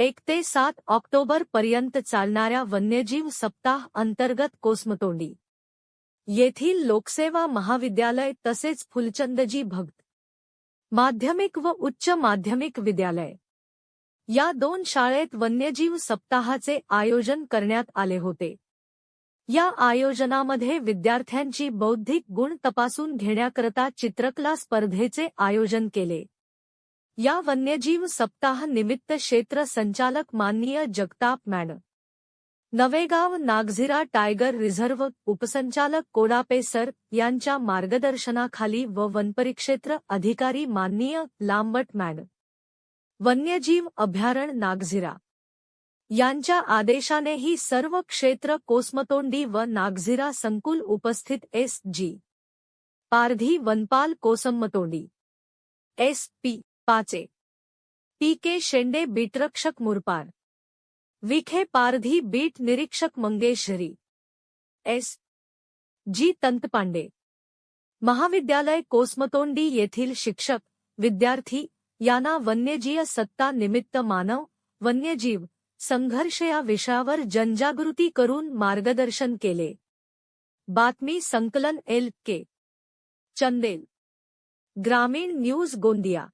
एक ते सात ऑक्टोबर पर्यंत चालणाऱ्या वन्यजीव सप्ताह अंतर्गत कोसमतोंडी. येथील लोकसेवा महाविद्यालय तसेच फुलचंदजी भक्त. माध्यमिक व उच्च माध्यमिक विद्यालय. या दोन शाळेत वन्यजीव सप्ताहाचे आयोजन करण्यात आले होते. या आयोजनामध्ये विद्यार्थ्यांची बौद्धिक गुण तपासून घेण्याकरता चित्रकला स्पर्धेचे आयोजन केले. या वन्यजीव सप्ताह निमित्त क्षेत्र संचालक माननीय जगताप मॅन नवेगाव नागझिरा टायगर रिझर्व्ह उपसंचालक कोडापे सर यांच्या मार्गदर्शनाखाली व वनपरिक्षेत्र अधिकारी माननीय लांबट मॅन वन्यजीव अभयारण्य नागझिरा. यांच्या आदेशाने ही सर्व क्षेत्र कोसमतोंडी व नागझिरा संकुल उपस्थित एस जी. पारधी वनपाल Kosamtondi. S P. Pache. P K Shende बीटरक्षक Murpar Vikhe Pardhi beat निरीक्षक मंगेशरी. एस. जी. तंतपांडे. महाविद्यालय कोसमतोंडी येथील शिक्षक, विद्यार्थी, यांना वन्यजीव सत्ता निमित्त मानव, वन्यजीव, संघर्ष या विषयावर जनजागृती करून मार्गदर्शन केले. बातमी संकलन एल. के. चंदेल. ग्रामीण न्यूज़ गोंदिया.